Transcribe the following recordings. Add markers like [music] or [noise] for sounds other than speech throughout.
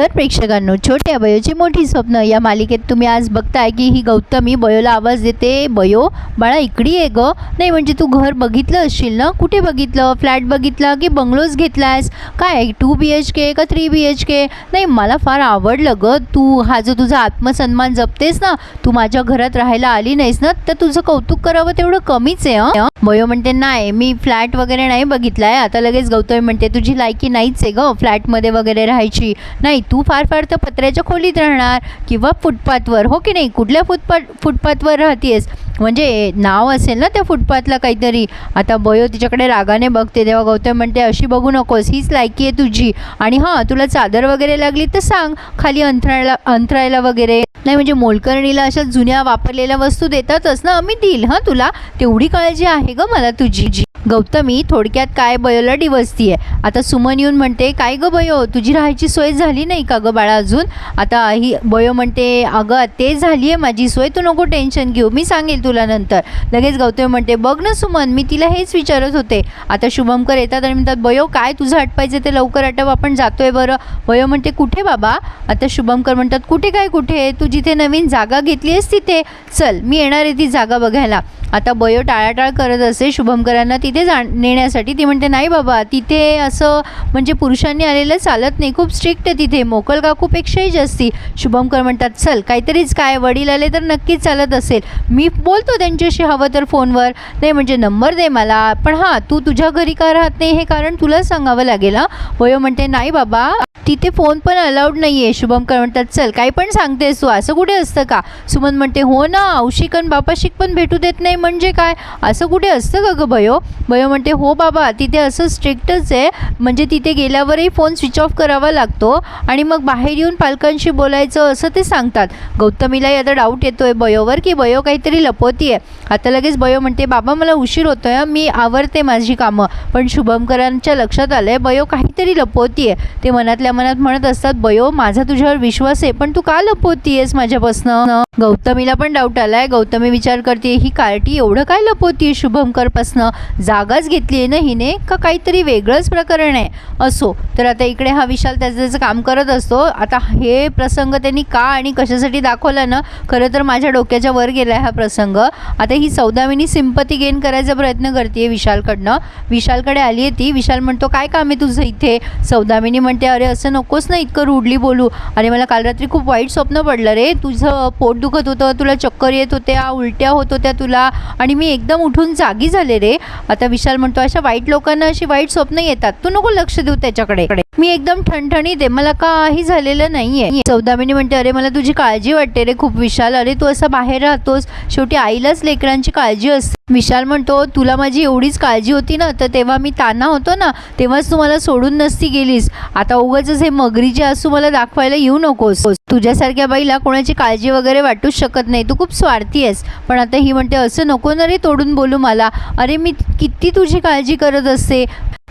तर प्रेक्षकांनो छोट्या बयोची मोठी स्वप्न. या मालिकेत तुम्ही आज बघताय की ही गौतमी बयोला आवाज देते बयो बाळा इकडी आहे ग. नाही म्हणजे तू घर बघितलं असशील ना? कुठे बघितलं? फ्लॅट बघितला की बंगलोज घेतलायस? काय टू बी एच के का थ्री बी एच के नाही मला फार आवडलं ग. तू हा जो तुझा आत्मसन्मान जपतेस ना तू माझ्या घरात राहायला आली नाहीस ना तर तुझं कौतुक करावं तेवढं कमीच आहे बयो म्हणते नाही मी फ्लॅट वगैरे नाही बघितलाय. आता लगेच गौतमी म्हणते तुझी लायकी नाहीच आहे ग फ्लॅटमध्ये वगैरे राहायची. नाही तू फार फार तर पत्र्याच्या खोलीत राहणार किंवा फुटपाथवर हो की नाही? कुठल्या फुटपाथ फुटपाथवर राहतेस? म्हणजे नाव असेल ना त्या फुटपाथला काहीतरी. आता बयो तिच्याकडे रागाने बघते तेव्हा गौतम म्हणते अशी बघू नकोस हीच लायकी आहे तुझी. आणि हां तुला चादर वगैरे लागली तर सांग खाली अंथरायला अंथरायला वगैरे. नाही म्हणजे मोलकर्णीला अशा जुन्या वापरलेल्या वस्तू देतातच ना मी देईल हां तुला? तेवढी काळजी आहे ग मला तुझी. जी गौतमी थोडक्यात काय बयोला डिवसतीये आता सुमन येऊन म्हणते काय गं बयो? तुझी राहायची सोय झाली नाही का गं बाळा अजून? आता ही बयो म्हणते अगं ते झाली आहे माझी सोय तू नको टेन्शन घेऊ मी सांगेल तुला नंतर. लगेच गौतमी म्हणते बघ ना सुमन मी तिला हेच विचारत होते. आता शुभमकर येतात आणि म्हणतात बयो काय तुझं आटपायचं ते लवकर आटव आपण जातोय बरं. बयो म्हणते कुठे बाबा? आता शुभमकर म्हणतात कुठे काय कुठे? तू जिथे नवीन जागा घेतली आहेस तिथे. चल मी येणार आहे ती जागा बघायला. आता बयो टाळाटाळ करत असे शुभमकरांना तिथे जा नेण्यासाठी. ती म्हणते नाही बाबा तिथे असं म्हणजे पुरुषांनी आलेलं चालत नाही. खूप स्ट्रिक्ट आहे तिथे. मोकल काकूपेक्षाही जास्ती शुभमकर म्हणतात चल काहीतरीच काय वडील आले तर नक्कीच चालत असेल. मी बोलतो त्यांच्याशी हवं तर फोनवर. नाही म्हणजे नंबर दे मला. पण हां तू तुझ्या घरी का राहत नाही हे कारण तुला सांगावं लागेल हां. वयो म्हणते नाही बाबा तिथे फोन पण अलाउड नाही आहे शुभमकर म्हणतात चल काही पण सांगतेस तू. असं कुठे असतं का? सुमन म्हणते हो ना औशिक आणि बापाशिक पण भेटू देत नाही म्हणजे काय? असं कुठे असतं का गं भयो भयो म्हणते हो बाबा तिथे असं स्ट्रिक्टच आहे. म्हणजे तिथे गेल्यावरही फोन स्विच ऑफ करावा लागतो आणि मग बाहेर येऊन पालकांशी बोलायचं असं ते सांगतात. गौतमीलाही आता डाऊट येतो आहे बयोवर की बयो काहीतरी लपवती आहे आता लगेच बयो म्हणते बाबा मला उशीर होतो आहे मी आवरते माझी कामं. पण शुभमकरांच्या लक्षात आलं आहे बयो काहीतरी लपवती आहे ते मनातल्या मनात म्हणत असतात बयो माझा तुझ्यावर विश्वास आहे पण तू का लपवती आहेस माझ्यापासनं? गौतमीला पण डाऊट आलाय. गौतमी विचार करते ही कार्टी एवढं काय लपवतीये शुभमकरपासनं जागाच घेतली आहे ना हिने? का काहीतरी वेगळंच प्रकरण आहे? असो तर आता इकडे हा विशाल त्याचं त्याचं काम करत असतो. आता हे प्रसंग त्यांनी का आणि कशासाठी दाखवला ना? खरं तर माझ्या डोक्याच्या वर गेला हा प्रसंग. आता ही सौदामिनी सिंपती गेन करायचा प्रयत्न करते विशालकडनं. विशालकडे आली आहे ती. विशाल म्हणतो काय काम आहे तुझं इथे? सौदामिनी म्हणते अरे असं नकोस ना इतकं रूडली बोलू. अरे मला काल रात्री खूप वाईट स्वप्न पडलं रे. तुझं पोट दुखत होतं तुला चक्कर येत होत्या उलट्या होत होत्या तुला. आणि मी एकदम उठून जागी झाले रे. आता विशाल म्हणतो अशा वाईट लोकांना अशी वाईट स्वप्न येतात. तू नको लक्ष देऊ त्याच्याकडे. मी एकदम ठणठणीत आहे. मला काही झालेलं नाहीये. सौदामिनी म्हणते अरे मला तुझी काळजी वाटते रे खूप विशाल. अरे तू असं बाहेर राहतोस. शेवटी आईलाच लेकरांची काळजी असते. विशाल म्हणतो तुला माझी एवढीच काळजी होती ना तर तेव्हा मी ताना होतो ना तेव्हाच तू मला सोडून नसती गेलीस. आता उगाच हे मगरीचे असू मला दाखवायला येऊ नकोस. तुझ्यासारख्या बाईला कोणाची काळजी वगैरे वाटूच शकत नाही. तू खूप स्वार्थी आहेस. पण आता ही म्हणते असं नको ना रे तोडून बोलू मला. अरे मी किती तुझी काळजी करत असते.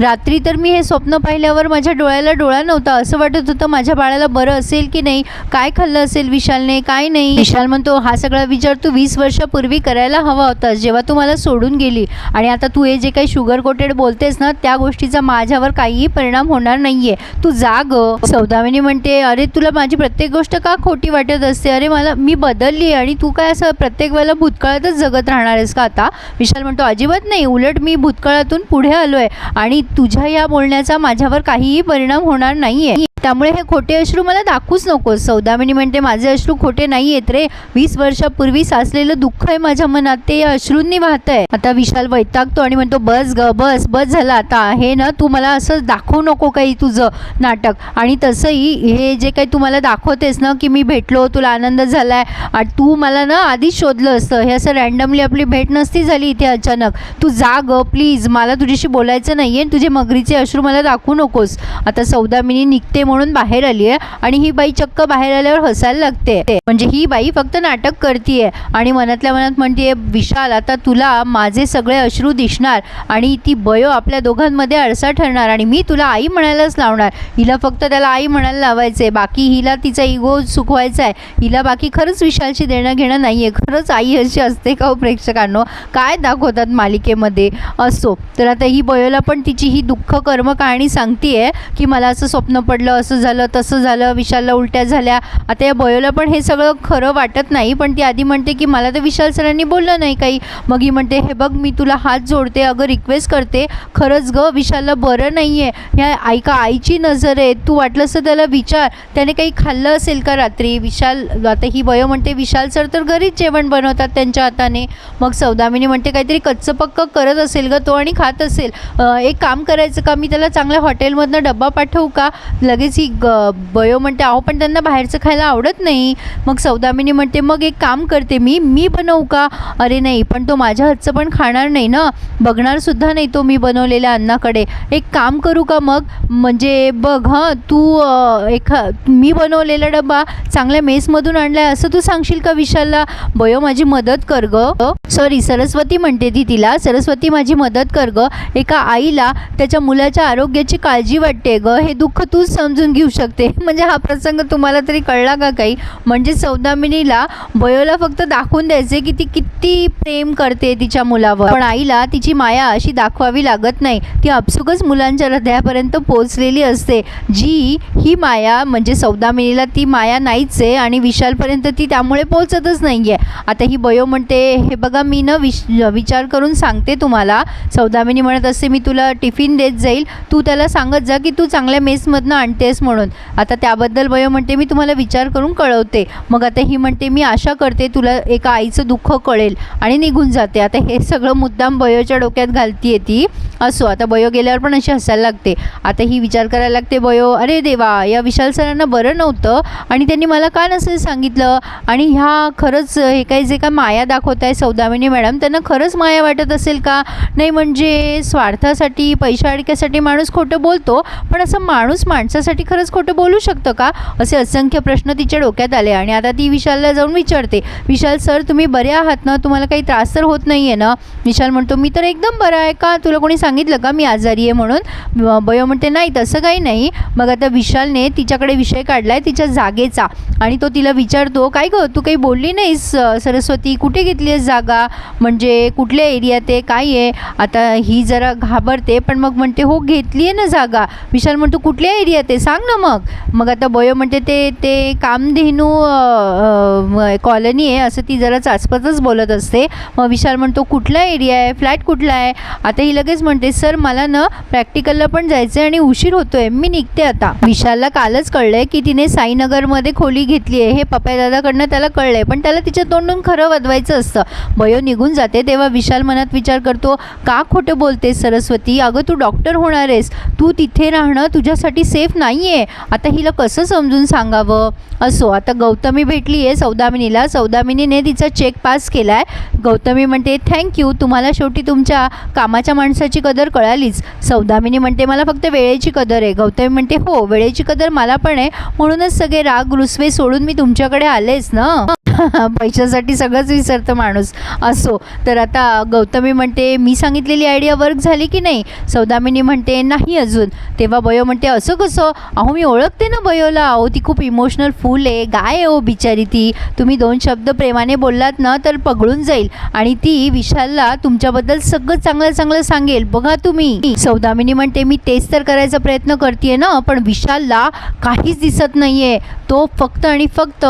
रात्री तर मी हे स्वप्न पाहिल्यावर माझ्या डोळ्याला डोळा नव्हता. असं वाटत होतं माझ्या बाळाला बरं असेल की नाही? काय खाल्लं असेल विशालने? काय नाही? विशाल म्हणतो हा सगळा विचार तू वीस वर्षापूर्वी करायला हवा होता जेव्हा तू मला सोडून गेली. आणि आता तू हे जे काही शुगर कोटेड बोलतेस ना त्या गोष्टीचा माझ्यावर काहीही परिणाम होणार नाहीये. तू जा ग. सौदामिनी म्हणते अरे तुला माझी प्रत्येक गोष्ट का खोटी वाटत असते? अरे मला मी बदलली आणि तू काय असं प्रत्येक वेळेला भूतकाळातच जगत राहणार आहेस का आता? विशाल म्हणतो अजिबात नाही. उलट मी भूतकाळातून पुढे आलो आहे आणि तुझ्या या बोलण्याचा माझ्यावर काहीही परिणाम होणार नाहीये. त्यामुळे हे खोटे अश्रू मला दाखवूच नकोस. सौदामिनी म्हणते माझे अश्रू खोटे नाही येत रे. वीस वर्षापूर्वी साचलेलं दुःख आहे माझ्या मनात. ते या अश्रूंनी वाहत आहे. आता विशाल वैतागतो आणि म्हणतो बस ग बस बस झालं आता. हे ना तू मला असं दाखवू नको काही तुझं नाटक. आणि तसंही हे जे काही तू मला दाखवतेस ना की मी भेटलो तुला आनंद झालाय आणि तू मला ना आधीच शोधलं असतं. हे असं रॅन्डमली आपली भेट नसती झाली इथे अचानक. तू जा ग प्लीज. मला तुझ्याशी बोलायचं नाही आहे तुझे मगरीचे अश्रू मला दाखवू नकोस. आता सौदामिनी निघते म्हणून म्हणून बाहेर आली आहे आणि ही बाई चक्क बाहेर आल्यावर हसायला लागते. म्हणजे ही बाई फक्त नाटक करतीये आणि मनातल्या मनात म्हणतीये विशाल आता तुला माझे सगळे अश्रू दिसणार आणि ती बयो आपल्या दोघांमध्ये आरसा ठरणार आणि मी तुला आई म्हणायलाच लावणार. हिला फक्त त्याला आई म्हणायला लावायचे बाकी हिला तिचा इगो सुखवायचा आहे हिला बाकी खरंच विशालशी देणं घेणं नाही आहे खरंच आई अशी असते का हो प्रेक्षकांनो? काय दाखवतात मालिकेमध्ये? असो. तर आता ही बयोला पण तिची ही दुःख कर्म कहाणी सांगतीये की मला असं स्वप्न पडलं असं झालं तसं झालं विशालला उलट्या झाल्या. आता या बयोला पण हे सगळं खरं वाटत नाही पण ती आधी म्हणते की मला तर विशाल सरांनी बोललं नाही काही. मग ही म्हणते हे बघ मी तुला हात जोडते अगं रिक्वेस्ट करते. खरंच ग विशालला बरं नाही आहे ह्या आई का आईची नजर आहे. तू वाटलंस तर त्याला विचार. त्याने काही खाल्लं असेल का रात्री? विशाल आता ही बयो म्हणते विशाल सर तर घरीच जेवण बनवतात त्यांच्या हाताने. मग सौदामिनी म्हणते काहीतरी कच्चं पक्क करत असेल ग तो आणि खात असेल. एक काम करायचं का? मी त्याला चांगल्या हॉटेलमधनं डब्बा पाठवू का? लगेच ही ग बयो म्हणते अहो पण त्यांना बाहेरचं खायला आवडत नाही. मग सौदामिनी म्हणते मग एक काम करते मी मी बनवू का? अरे नाही पण तो माझ्या हातचं पण खाणार नाही ना. बघणारसुद्धा नाही तो मी बनवलेल्या अन्नाकडे. एक काम करू का मग? म्हणजे बघ हां तू एखा मी बनवलेला डबा चांगल्या मेसमधून आणलाय असं तू सांगशील का विशालला? बयो माझी मदत कर ग. सॉरी सरस्वती म्हणते ती तिला. सरस्वती माझी मदत कर ग. एका आईला त्याच्या मुलाच्या आरोग्याची काळजी वाटते ग. हे दुःख तूच समजून घेऊ शकते. [laughs] म्हणजे हा प्रसंग तुम्हाला तरी कळला का काही? म्हणजे सौदामिनीला बयोला फक्त दाखवून द्यायचे की ती किती प्रेम करते तिच्या मुलावर. पण आईला तिची माया अशी दाखवावी लागत नाही. ती आपसुकच मुलांच्या हृदयापर्यंत पोहोचलेली असते. जी ही माया म्हणजे सौदामिनीला ती माया नाहीच आहे आणि विशालपर्यंत ती त्यामुळे पोहोचतच नाही आहे आता ही बयो म्हणते हे बघा मी ना विश विचार करून सांगते तुम्हाला. सौदामिनी म्हणत असते मी तुला टिफिन देत जाईल. तू त्याला सांगत जा की तू चांगल्या मेसमधनं आणते तेच म्हणून. आता त्याबद्दल बयो म्हणते मी तुम्हाला विचार करून कळवते. मग आता ही म्हणते मी आशा करते तुला एका आईचं दुःख कळेल आणि निघून जाते. आता हे सगळं मुद्दाम बयोच्या डोक्यात घालतीये ती. असो आता बयो गेल्यावर पण अशी हसायला लागते. आता ही विचार करायला लागते बयो अरे देवा या विशाल सरांना बरं नव्हतं आणि त्यांनी मला का नसेल सांगितलं? आणि ह्या खरंच हे काही जे काय माया दाखवत आहे सौदामिनी मॅडम त्यांना खरंच माया वाटत असेल का? नाही म्हणजे स्वार्थासाठी पैशा अडक्यासाठी माणूस खोटं बोलतो पण असं माणूस माणसासाठी खरंच खोटं बोलू शकतं का? असे असंख्य प्रश्न तिच्या डोक्यात आले आणि आता ती विशालला जाऊन विचारते विशाल सर तुम्ही बरे आहात ना? तुम्हाला काही त्रास तर होत नाही आहे ना? विशाल म्हणतो मी तर एकदम बरा आहे का? तुला कोणी सांगितलं का? मी आजारी आहे म्हणून. बयो म्हणते नाही तसं काही नाही. मग आता विशालने तिच्याकडे विषय काढला आहे तिच्या जागेचा. आणि तो तिला विचारतो काय गं तू काही बोलली नाहीस? सरस्वती कुठे घेतली आहेस जागा? म्हणजे कुठल्या एरियात आहे काय आहे? आता ही जरा घाबरते. पण मग म्हणते हो घेतली आहे ना जागा. विशाल म्हणतो कुठल्या एरियात आहे सांग ना मग. मग आता बयो म्हणते ते ते कामधेनू कॉलनी आहे असं ती जरा चाचपतच बोलत असते. मग विशाल म्हणतो कुठला एरिया आहे? फ्लॅट कुठला आहे? आता ही लगेच म्हणते सर मला ना प्रॅक्टिकलला पण जायचं आहे आणि उशीर होतोय. मी निघते आता. विशालला कालच कळलंय की तिने साईनगरमध्ये खोली घेतली आहे. हे पप्या दादाकडनं त्याला कळलंय पण त्याला तिच्या तोंडून खरं वदवायचं असतं. बयो निघून जाते तेव्हा विशाल मनात विचार करतो का खोटं बोलते सरस्वती? अगं तू डॉक्टर होणार आहेस. तू तिथे राहणं तुझ्यासाठी सेफ नाही आहे आता हिला कसं समजून सांगावं? असो आता गौतमी भेटली आहे सौदामिनीला. सौदामिनीने तिचा चेक पास केला आहे गौतमी म्हणते थँक्यू तुम्हाला शेवटी तुमच्या कामाच्या माणसाची कदर कळालीच. सौदामिनी म्हणते मला फक्त वेळेची कदर आहे. गौतमी म्हणते हो वेळेची कदर मला पण आहे. म्हणूनच सगळे राग रुसवे सोडून मी तुमच्याकडे आलेच ना. [laughs] पैशासाठी सगळंच विसरतं माणूस. असो. तर आता गौतमी म्हणते मी सांगितलेली आयडिया वर्क झाली की नाही? सौदामिनी म्हणते नाही अजून. तेव्हा बयो म्हणते असं कसं? अहो मी ओळखते ना बयोला. अहो ती खूप इमोशनल फूल आहे. गाय आहे हो बिचारी ती. तुम्ही दोन शब्द प्रेमाने बोललात ना तर पगळून जाईल. आणि ती विशालला तुमच्याबद्दल सगळं चांगलं चांगलं सांगेल. बघा तुम्ही. सौदामिनी म्हणते मी तेच तर करायचा प्रयत्न करते ना पण विशालला काहीच दिसत नाहीये. तो फक्त आणि फक्त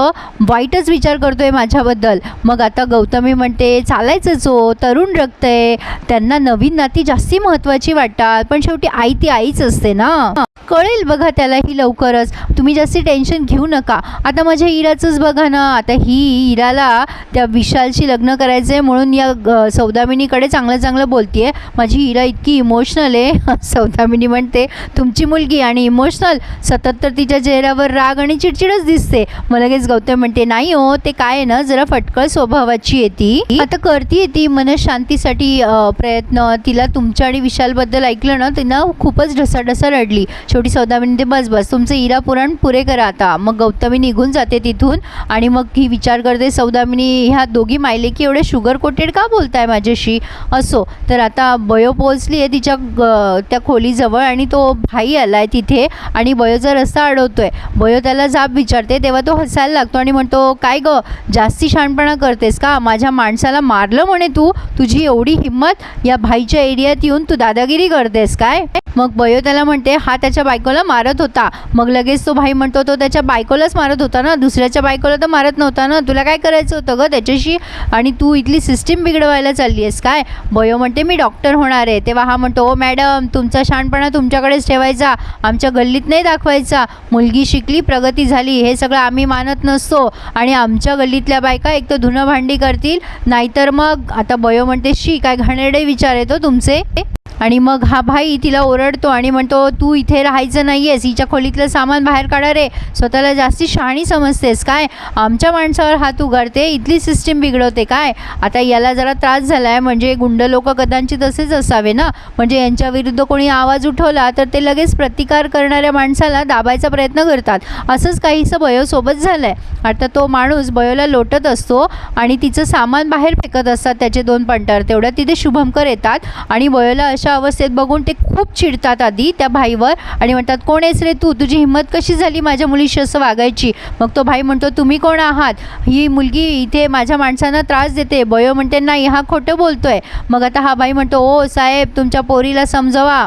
वाईटच विचार करतो करतोय माझ्याबद्दल. मग आता गौतमी म्हणते चालायचंच हो तरुण रक्त आहे त्यांना नवीन नाती जास्ती महत्त्वाची वाटतात पण शेवटी आई ती आईच असते ना? कळेल बघा त्याला ही लवकरच. तुम्ही जास्ती टेन्शन घेऊ नका. आता माझ्या इराचंच बघा ना. आता ही इराला त्या विशालशी लग्न करायचं आहे म्हणून या सौदामिनीकडे चांगलं चांगलं बोलतीये. माझी इरा इतकी इमोशनल आहे. [laughs] सौदामिनी म्हणते तुमची मुलगी आणि इमोशनल सतत तर तिच्या चेहऱ्यावर राग आणि चिडचिडच दिसते. मग लगेच गौतम म्हणते नाही हो ते काय आहे ना जरा फटकळ स्वभावाची आहे ती. आता करते ती. मनशांतीसाठी प्रयत्न. तिला तुमच्या आणि विशालबद्दल ऐकलं ना तिनं खूपच ढसाढसा रडली. शेवटी सौदामिनी ते बस बस. तुमचं इरा पुराण पुरे करा आता. मग गौतमी निघून जाते तिथून आणि मग ही विचार करते सौदामिनी ह्या दोघी मायले की एवढे शुगर कोटेड का बोलताय माझ्याशी? असो. तर आता बयो पोहोचली आहे तिच्या ग- त्या खोलीजवळ आणि तो भाई आला आहे तिथे आणि बयोचा रस्ता अडवतोय. बयो त्याला जाब विचारते तेव्हा तो हसायला लागतो आणि म्हणतो काय गं? जास्ती शहाणपणा करतेस का? माझ्या माणसाला मारलं म्हणे तू तुझी एवढी हिंमत या भाईच्या एरियात येऊन तू दादागिरी करतेस काय? मग बयो त्याला म्हणते हा त्याच्या बायकोला मारत होता. मग लगेच तो भाई म्हणतो तो त्याच्या बायकोलाच मारत होता ना? दुसऱ्याच्या बायकोला तर मारत नव्हता ना? तुला काय करायचं होतं गं त्याच्याशी? आणि तू इथली सिस्टीम बिघडवायला चालली आहेस काय? बयो म्हणते मी डॉक्टर होणार आहे. तेव्हा हा म्हणतो ओ मॅडम तुमचा शहाणपणा तुमच्याकडेच ठेवायचा. आमच्या गल्लीत नाही दाखवायचा. मुलगी शिकली प्रगती झाली. हे सगळं आम्ही मानत नसतो. आणि आमच्या गल्लीतल्या बायका एक तर धुणं भांडी करतील नाहीतर मग आता बयो म्हणते शी काय घाणेरडे विचार येतो तुमचे. आणि मग हा भाई तिला ओरडतो आणि म्हणतो तू इथे राहायचं नाही आहेस हिच्या खोलीतलं सामान बाहेर काढा रे. स्वतःला जास्ती शहाणी समजतेस काय? आमच्या माणसावर हात उघडते इथली सिस्टीम बिघडवते काय? आता याला जरा त्रास झाला आहे म्हणजे गुंड लोक कदाचित असेच असावे ना? म्हणजे यांच्या विरुद्ध कोणी आवाज उठवला तर ते लगेच प्रतिकार करणाऱ्या माणसाला दाबायचा प्रयत्न करतात. असंच काहीसं बयोसोबत झालं आहे आता तो माणूस बयोला लोटत असतो आणि तिचं सामान बाहेर फेकत असतात त्याचे दोन पंटर तेवढ्या तिथे शुभमकर येतात आणि बयोला अशा अवस्थेत बघून ते खूप चिडतात आधी त्या भाईवर आणि म्हणतात कोण आहेस रे तू? तुझी हिंमत कशी झाली माझ्या मुलीशी असं वागायची? मग तो भाई म्हणतो तुम्ही कोण आहात? ही मुलगी इथे माझ्या माणसांना त्रास देते. बयो म्हणते नाही हा खोटं बोलतोय. मग आता हा भाई म्हणतो ओ साहेब तुमच्या पोरीला समजवा.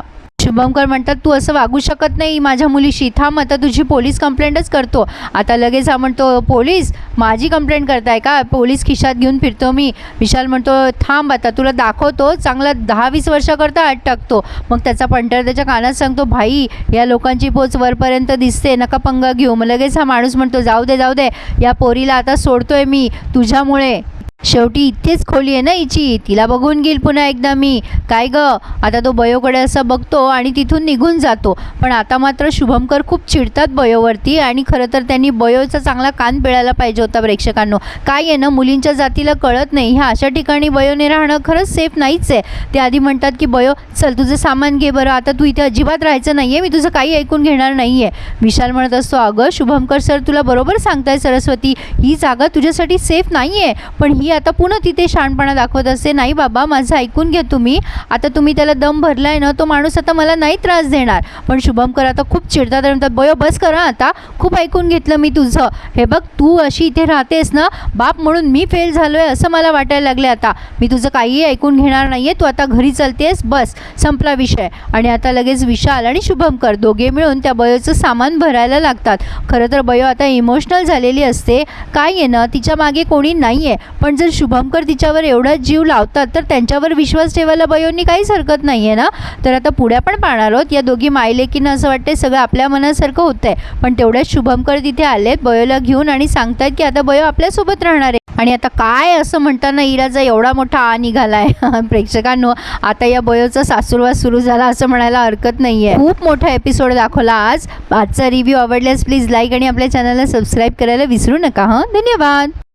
शुभमकर म्हणतात तू असं वागू शकत नाही माझ्या मुलीशी. थांब आता तुझी पोलीस कंप्लेंटच करतो. आता लगेच हा म्हणतो पोलीस माझी कंप्लेंट करताय का? पोलीस खिशात घेऊन फिरतो मी. विशाल म्हणतो थांब आता तुला दाखवतो. चांगला दहा वीस वर्षाकरता आत टाकतो. मग त्याचा पंटर त्याच्या कानात सांगतो भाई या लोकांची पोच वरपर्यंत दिसते. नका पंगा घेऊ. मग लगेच हा माणूस म्हणतो जाऊ दे जाऊ दे. या पोरीला आता सोडतोय मी तुझ्यामुळे. शेवटी इथेच खोली आहे ना हिची? तिला बघून घेईल पुन्हा एकदा मी. काय ग? आता तो बयोकडे असं बघतो आणि तिथून निघून जातो. पण आता मात्र शुभमकर खूप चिडतात बयोवरती आणि खरं तर त्यांनी बयोचा चांगला कान पिळायला पाहिजे होता प्रेक्षकांनो. काय आहे ना मुलींच्या जातीला कळत नाही. ह्या अशा ठिकाणी बयोने राहणं खरंच सेफ नाहीच आहे. ते आधी म्हणतात की बयो चल तुझं सामान घे बरं. आता तू इथे अजिबात राहायचं नाही आहे मी तुझं काही ऐकून घेणार नाही आहे विशाल म्हणत असतो अगं शुभमकर सर तुला बरोबर सांगताय सरस्वती. ही जागा तुझ्यासाठी सेफ नाही आहे पण ही आता पुन्हा तिथे शहाणपणा दाखवत असते नाही बाबा माझं ऐकून घ्या तुम्ही. आता तुम्ही त्याला दम भरला आहे ना तो माणूस आता मला नाही त्रास देणार. पण शुभमकर आता खूप चिडतात आणि म्हणतात बयो बस करा आता. खूप ऐकून घेतलं मी तुझं. हे बघ तू अशी इथे राहतेस ना बाप म्हणून मी फेल झालो आहे असं मला वाटायला लागले आता. मी तुझं काहीही ऐकून घेणार नाही आहे तू आता घरी चालतेस बस. संपला विषय. आणि आता लगेच विशाल आणि शुभमकर दोघे मिळून त्या बयोचं सामान भरायला लागतात. खरं तर बयो आता इमोशनल झालेली असते. काय आहे ना तिच्यामागे कोणी नाही आहे पण जर शुभमकर तिच्यावर एवढा जीव लावतात तर त्यांच्यावर विश्वास ठेवायला बयोनी काहीच हरकत नाही आहे ना? तर आता पुढे पण पाहणार आहोत. या दोघी मायलेकीनं असं वाटते सगळं आपल्या मनासारखं होतंय. आहे पण तेवढ्याच शुभमकर तिथे आलेत बयोला घेऊन आणि सांगतायत की आता बयो आपल्यासोबत राहणार आहे. आणि आता काय असं म्हणताना इराचा एवढा मोठा आ निघालाय. [laughs] प्रेक्षकांनो आता या बयोचा सासूरवास सुरू झाला असं म्हणायला हरकत नाही आहे खूप मोठा एपिसोड दाखवला आज. आजचा रिव्ह्यू आवडल्यास प्लीज लाईक आणि आपल्या चॅनलला सबस्क्राईब करायला विसरू नका हां? धन्यवाद!